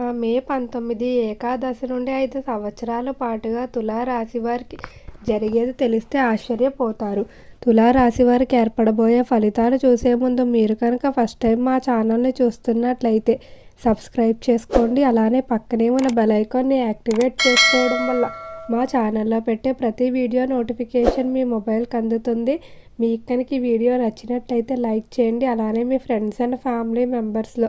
మే పంతొమ్మిది ఏకాదశి నుండి ఐదు సంవత్సరాల పాటుగా తులారాశి వారికి జరిగేది తెలిస్తే ఆశ్చర్యపోతారు. తులారాశి వారికి ఏర్పడబోయే ఫలితాలు చూసే ముందు మీరు కనుక ఫస్ట్ టైం మా ఛానల్ని చూస్తున్నట్లయితే సబ్స్క్రైబ్ చేసుకోండి. అలానే పక్కనే ఉన్న బెల్ ఐకాన్ని యాక్టివేట్ చేసుకోవడం వల్ల మా ఛానల్లో పెట్టే ప్రతి వీడియో నోటిఫికేషన్ మీ మొబైల్కి అందుతుంది. మీకు కనుక ఈ వీడియో నచ్చినట్లయితే లైక్ చేయండి. అలానే మీ ఫ్రెండ్స్ అండ్ ఫ్యామిలీ మెంబర్స్లో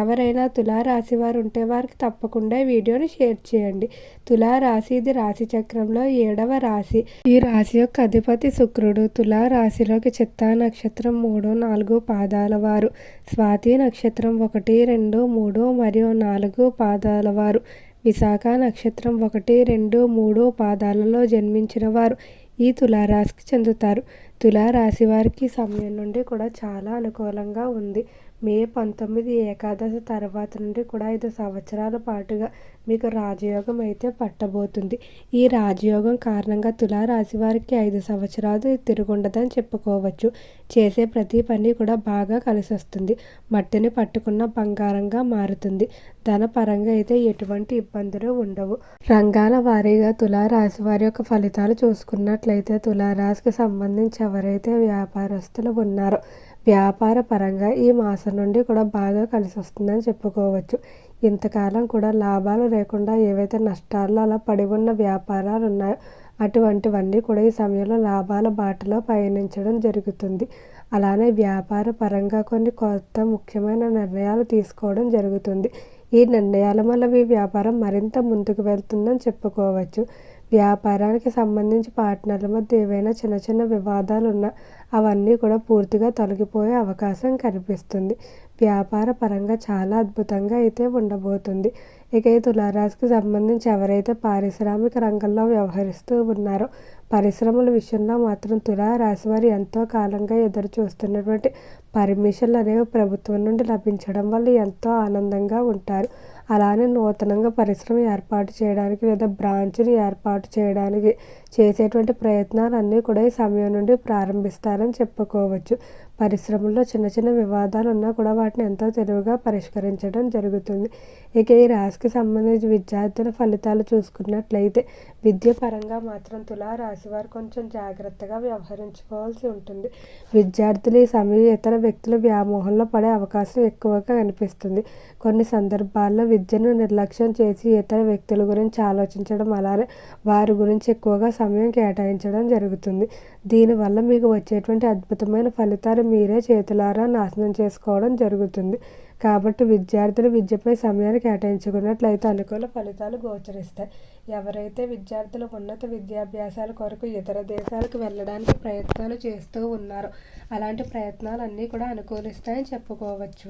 ఎవరైనా తులారాశి వారు ఉంటే వారికి తప్పకుండా ఈ వీడియోని షేర్ చేయండి. తులారాశి ఇది రాశి చక్రంలో ఏడవ రాశి. ఈ రాశి యొక్క అధిపతి శుక్రుడు. తులారాశిలోకి చిత్తా నక్షత్రం మూడు నాలుగు పాదాల వారు. స్వాతి నక్షత్రం ఒకటి రెండు మూడు మరియు నాలుగు పాదాల వారు. విశాఖ నక్షత్రం ఒకటి రెండు మూడు పాదాలలో జన్మించిన వారు ఈ తులారాశికి చెందుతారు. తులారాశి వారికి సమయం నుండి కూడా చాలా అనుకూలంగా ఉంది. మే పంతొమ్మిది ఏకాదశి తర్వాత నుండి కూడా ఐదు సంవత్సరాల పాటుగా మీకు రాజయోగం అయితే పట్టబోతుంది. ఈ రాజయోగం కారణంగా తులారాశి వారికి ఐదు సంవత్సరాలు తిరుగుండదని చెప్పుకోవచ్చు. చేసే ప్రతి పని కూడా బాగా కలిసి వస్తుంది మట్టిని పట్టుకున్న బంగారంగా మారుతుంది. ధనపరంగా అయితే ఎటువంటి ఇబ్బందులు ఉండవు. రంగాల వారీగా తులారాశి వారి యొక్క ఫలితాలు చూసుకున్నట్లయితే తులారాశికి సంబంధించి ఎవరైతే వ్యాపారస్తులు ఉన్నారో వ్యాపార పరంగా ఈ మాసం నుండి కూడా బాగా కలిసి వస్తుందని చెప్పుకోవచ్చు. ఇంతకాలం కూడా లాభాలు లేకుండా ఏవైతే నష్టాల్లో అలా పడి ఉన్న వ్యాపారాలు ఉన్నాయో అటువంటివన్నీ కూడా ఈ సమయంలో లాభాల బాటలో పయనించడం జరుగుతుంది. అలానే వ్యాపార పరంగా కొన్ని కొత్త ముఖ్యమైన నిర్ణయాలు తీసుకోవడం జరుగుతుంది. ఈ నిర్ణయాల వల్ల మీ వ్యాపారం మరింత ముందుకు వెళ్తుందని చెప్పుకోవచ్చు. వ్యాపారానికి సంబంధించి పార్ట్నర్ల మధ్య ఏవైనా చిన్న చిన్న వివాదాలు ఉన్నా అవన్నీ కూడా పూర్తిగా తొలగిపోయే అవకాశం కనిపిస్తుంది. వ్యాపార పరంగా చాలా అద్భుతంగా అయితే ఉండబోతుంది. ఇక ఈ తులారాశికి సంబంధించి ఎవరైతే పారిశ్రామిక రంగంలో వ్యవహరిస్తూ ఉన్నారో పరిశ్రమల విషయంలో మాత్రం తులారాశి వారు ఎంతో కాలంగా ఎదురు చూస్తున్నటువంటి పర్మిషన్లు అనేవి ప్రభుత్వం నుండి లభించడం వల్ల ఎంతో ఆనందంగా ఉంటారు. అలానే నూతనంగా పరిశ్రమ ఏర్పాటు చేయడానికి లేదా బ్రాంచ్ని ఏర్పాటు చేయడానికి చేసేటువంటి ప్రయత్నాలన్నీ కూడా ఈ సమయం నుండి ప్రారంభిస్తారని చెప్పుకోవచ్చు. పరిశ్రమల్లో చిన్న చిన్న వివాదాలు ఉన్నా కూడా వాటిని ఎంతో తెలివిగా పరిష్కరించడం జరుగుతుంది. ఇక ఈ రాశికి సంబంధించి విద్యార్థుల ఫలితాలు చూసుకున్నట్లయితే విద్య పరంగా మాత్రం తులారాశి వారు కొంచెం జాగ్రత్తగా వ్యవహరించుకోవాల్సి ఉంటుంది. విద్యార్థులు ఈ సమయం ఇతర వ్యక్తుల వ్యామోహంలో పడే అవకాశం ఎక్కువగా కనిపిస్తుంది. కొన్ని సందర్భాల్లో విద్యను నిర్లక్ష్యం చేసి ఇతర వ్యక్తుల గురించి ఆలోచించడం అలానే వారి గురించి ఎక్కువగా సమయం కేటాయించడం జరుగుతుంది. దీనివల్ల మీకు వచ్చేటువంటి అద్భుతమైన ఫలితాలు మీరే చేతులారా నాశనం చేసుకోవడం జరుగుతుంది. కాబట్టి విద్యార్థులు విద్యపై సమయాన్ని కేటాయించుకున్నట్లయితే అనుకూల ఫలితాలు గోచరిస్తాయి. ఎవరైతే విద్యార్థులు ఉన్నత విద్యాభ్యాసాల కొరకు ఇతర దేశాలకు వెళ్ళడానికి ప్రయత్నాలు చేస్తూ ఉన్నారో అలాంటి ప్రయత్నాలు అన్నీ కూడా అనుకూలిస్తాయని చెప్పుకోవచ్చు.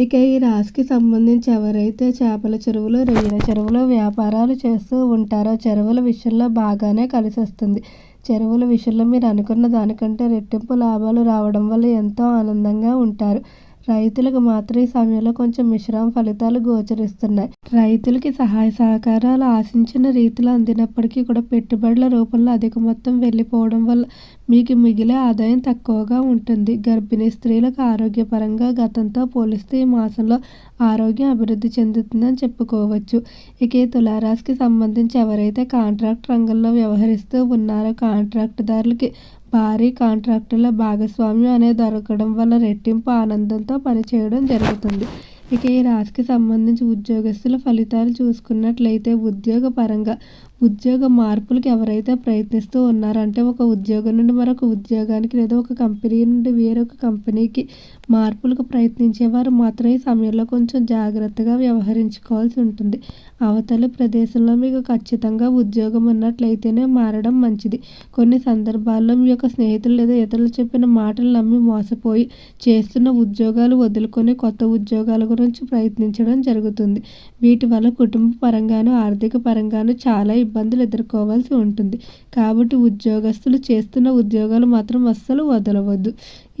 ఇక ఈ రాశికి సంబంధించి ఎవరైతే చేపల చెరువులు రొయ్యల చెరువులో వ్యాపారాలు చేస్తూ ఉంటారో చెరువుల విషయంలో బాగానే కలిసి వస్తుంది చెరువుల విషయంలో మీరు అనుకున్న దానికంటే రెట్టింపు లాభాలు రావడం వల్ల ఎంతో ఆనందంగా ఉంటారు. రైతులకు మాత్రం ఈ సమయంలో కొంచెం మిశ్రమ ఫలితాలు గోచరిస్తున్నాయి. రైతులకి సహాయ సహకారాలు ఆశించిన రీతిలో అందినప్పటికీ కూడా పెట్టుబడుల రూపంలో అధిక మొత్తం వెళ్ళిపోవడం వల్ల మీకు మిగిలే ఆదాయం తక్కువగా ఉంటుంది. గర్భిణీ స్త్రీలకు ఆరోగ్యపరంగా గతంతో పోలిస్తే ఈ మాసంలో ఆరోగ్యం అభివృద్ధి చెందుతుందని చెప్పుకోవచ్చు. ఇక ఈ తులారాశికి సంబంధించి ఎవరైతే కాంట్రాక్ట్ రంగంలో వ్యవహరిస్తూ ఉన్నారో కాంట్రాక్టుదారులకి భారీ కాంట్రాక్టుల భాగస్వామ్యం అనేది దొరకడం వల్ల రెట్టింపు ఆనందంతో పనిచేయడం జరుగుతుంది. ఇక ఈ రాశికి సంబంధించి ఉద్యోగస్తుల ఫలితాలు చూసుకున్నట్లయితే ఉద్యోగ పరంగా ఉద్యోగ మార్పులకు ఎవరైతే ప్రయత్నిస్తూ ఉన్నారో అంటే ఒక ఉద్యోగం నుండి మరొక ఉద్యోగానికి లేదా ఒక కంపెనీ నుండి వేరొక కంపెనీకి మార్పులకు ప్రయత్నించేవారు మాత్రం ఈ సమయంలో కొంచెం జాగ్రత్తగా వ్యవహరించుకోవాల్సి ఉంటుంది. అవతలి ప్రదేశంలో మీకు ఖచ్చితంగా ఉద్యోగం ఉన్నట్లయితేనే మారడం మంచిది. కొన్ని సందర్భాల్లో మీ యొక్క స్నేహితులు లేదా ఇతరులు చెప్పిన మాటలు నమ్మి మోసపోయి చేస్తున్న ఉద్యోగాలు వదులుకొని కొత్త ఉద్యోగాల నుంచి ప్రయత్నించడం జరుగుతుంది. వీటి వల్ల కుటుంబ పరంగాను ఆర్థిక పరంగాను చాలా ఇబ్బందులు ఎదుర్కోవాల్సి ఉంటుంది. కాబట్టి ఉద్యోగస్తులు చేస్తున్న ఉద్యోగాలు మాత్రం అస్సలు వదలవద్దు.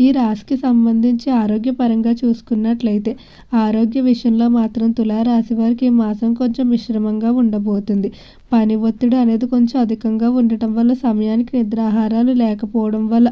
ఈ రాశికి సంబంధించి ఆరోగ్యపరంగా చూసుకున్నట్లయితే ఆరోగ్య విషయంలో మాత్రం తులారాశి వారికి ఈ మాసం కొంచెం మిశ్రమంగా ఉండబోతుంది. పని ఒత్తిడి అనేది కొంచెం అధికంగా ఉండటం వల్ల సమయానికి నిద్రాహారాలు లేకపోవడం వల్ల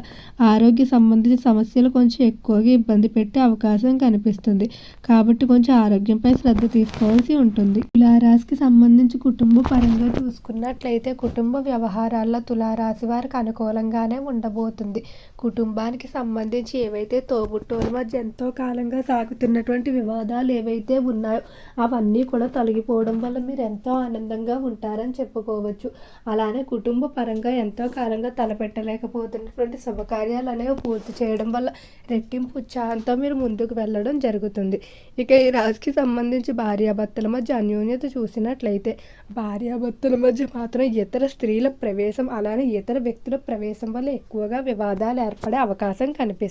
ఆరోగ్య సంబంధించిన సమస్యలు కొంచెం ఎక్కువగా ఇబ్బంది పెట్టే అవకాశం కనిపిస్తుంది. కాబట్టి కొంచెం ఆరోగ్యంపై శ్రద్ధ తీసుకోవాల్సి ఉంటుంది. తులారాశికి సంబంధించి కుటుంబ పరంగా చూసుకున్నట్లయితే కుటుంబ వ్యవహారాల్లో తులారాశి వారికి అనుకూలంగానే ఉండబోతుంది. కుటుంబానికి సంబంధించి ఏవైతే తోబుట్టోల మధ్య ఎంతో కాలంగా సాగుతున్నటువంటి వివాదాలు ఏవైతే ఉన్నాయో అవన్నీ కూడా తొలగిపోవడం వల్ల మీరు ఎంతో ఆనందంగా ఉంటారని చెప్పుకోవచ్చు. అలానే కుటుంబ పరంగా ఎంతో కాలంగా తలపెట్టలేకపోతున్నటువంటి శుభకార్యాలు అనేవి పూర్తి చేయడం వల్ల రెట్టింపు ఉత్సాహంతో మీరు ముందుకు వెళ్ళడం జరుగుతుంది. ఇక ఈ రాశికి సంబంధించి భార్యాభర్తల మధ్య అన్యోన్యత చూసినట్లయితే భార్యాభర్తల మధ్య మాత్రం ఇతర స్త్రీల ప్రవేశం అలానే ఇతర వ్యక్తుల ప్రవేశం వల్ల ఎక్కువగా వివాదాలు ఏర్పడే అవకాశం కనిపిస్తుంది.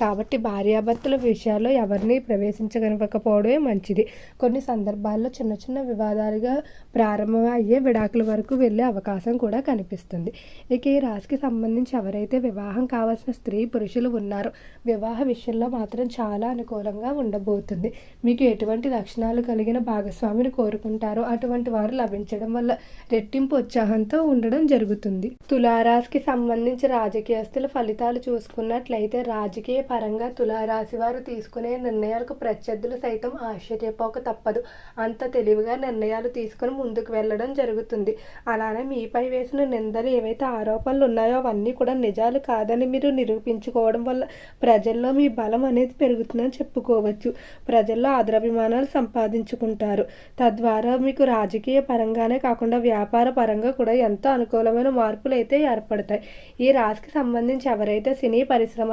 కాబట్టి భార్యాభర్తల విషయాల్లో ఎవరిని ప్రవేశించగలకపోవడమే మంచిది. కొన్ని సందర్భాల్లో చిన్న చిన్న వివాదాలుగా ప్రారంభమయ్యే విడాకుల వరకు వెళ్ళే అవకాశం కూడా కనిపిస్తుంది. ఇక ఈ రాశికి సంబంధించి ఎవరైతే వివాహం కావాల్సిన స్త్రీ పురుషులు ఉన్నారో వివాహ విషయంలో మాత్రం చాలా అనుకూలంగా ఉండబోతుంది. మీకు ఎటువంటి లక్షణాలు కలిగిన భాగస్వామిని కోరుకుంటారో అటువంటి వారు లభించడం వల్ల రెట్టింపు ఉత్సాహంతో ఉండడం జరుగుతుంది. తులారాశికి సంబంధించి రాజకీయస్తుల ఫలితాలు చూసుకున్నట్లయితే రాజకీయ పరంగా తులారాశి వారు తీసుకునే నిర్ణయాలకు ప్రత్యర్థులు సైతం ఆశ్చర్యపోక తప్పదు. అంత తెలివిగా నిర్ణయాలు తీసుకుని ముందుకు వెళ్ళడం జరుగుతుంది. అలానే మీపై వేసిన నిందలు ఏవైతే ఆరోపణలు ఉన్నాయో అవన్నీ కూడా నిజాలు కాదని మీరు నిరూపించుకోవడం వల్ల ప్రజల్లో మీ బలం అనేది పెరుగుతుందని చెప్పుకోవచ్చు. ప్రజల్లో ఆదరాభిమానాలు సంపాదించుకుంటారు. తద్వారా మీకు రాజకీయ పరంగానే కాకుండా వ్యాపార పరంగా కూడా ఎంతో అనుకూలమైన మార్పులు అయితే ఏర్పడతాయి. ఈ రాశికి సంబంధించి ఎవరైతే సినీ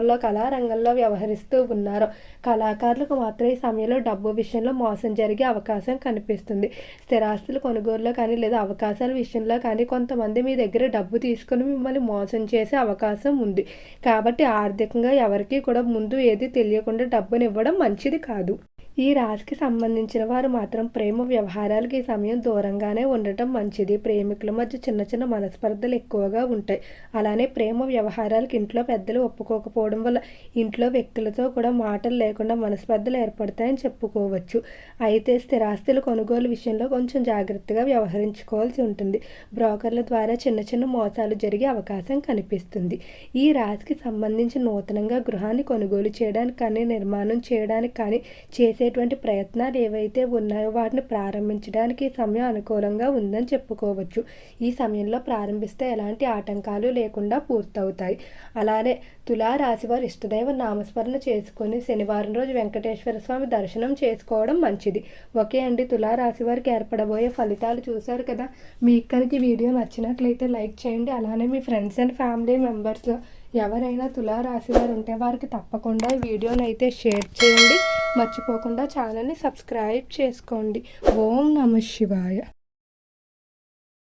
పరిశ్రమల్లో కళారంగంలో వ్యవహరిస్తూ ఉన్నారు. కళాకారులకు మాత్రం ఈ సమయంలో డబ్బు విషయంలో మోసం జరిగే అవకాశం కనిపిస్తుంది. స్థిరాస్తులు కొనుగోలులో కానీ లేదా అవకాశాల విషయంలో కానీ కొంతమంది మీ దగ్గర డబ్బు తీసుకుని మిమ్మల్ని మోసం చేసే అవకాశం ఉంది. కాబట్టి ఆర్థికంగా ఎవరికీ కూడా ముందు ఏది తెలియకుండా డబ్బుని ఇవ్వడం మంచిది కాదు. ఈ రాశికి సంబంధించిన వారు మాత్రం ప్రేమ వ్యవహారాలకి ఈ సమయం దూరంగానే ఉండటం మంచిది. ప్రేమికుల మధ్య చిన్న చిన్న మనస్పర్ధలు ఎక్కువగా ఉంటాయి. అలానే ప్రేమ వ్యవహారాలకి ఇంట్లో పెద్దలు ఒప్పుకోకపోవడం వల్ల ఇంట్లో వ్యక్తులతో కూడా మాటలు లేకుండా మనస్పర్ధలు ఏర్పడతాయని చెప్పుకోవచ్చు. అయితే స్థిరాస్తుల కొనుగోలు విషయంలో కొంచెం జాగ్రత్తగా వ్యవహరించుకోవాల్సి ఉంటుంది. బ్రోకర్ల ద్వారా చిన్న చిన్న మోసాలు జరిగే అవకాశం కనిపిస్తుంది. ఈ రాశికి సంబంధించి నూతనంగా గృహాన్ని కొనుగోలు చేయడానికి కానీ నిర్మాణం చేయడానికి కానీ చేసే చేసేటువంటి ప్రయత్నాలు ఏవైతే ఉన్నాయో వాటిని ప్రారంభించడానికి ఈ సమయం అనుకూలంగా ఉందని చెప్పుకోవచ్చు. ఈ సమయంలో ప్రారంభిస్తే ఎలాంటి ఆటంకాలు లేకుండా పూర్తవుతాయి. అలానే తులారాశి వారు ఇష్టదైవ నామస్మరణ చేసుకొని శనివారం రోజు వెంకటేశ్వర స్వామి దర్శనం చేసుకోవడం మంచిది. ఓకే అండి తులారాశి వారికి ఏర్పడబోయే ఫలితాలు చూశారు కదా? మీకు కనుక వీడియో నచ్చినట్లయితే లైక్ చేయండి. అలానే మీ ఫ్రెండ్స్ అండ్ ఫ్యామిలీ మెంబర్స్లో ఎవరైనా తులారాశి వారు ఉంటే వారికి తప్పకుండా ఈ వీడియోని అయితే షేర్ చేయండి. మర్చిపోకుండా ఛానల్ని సబ్స్క్రైబ్ చేసుకోండి. ఓం నమ శివాయ.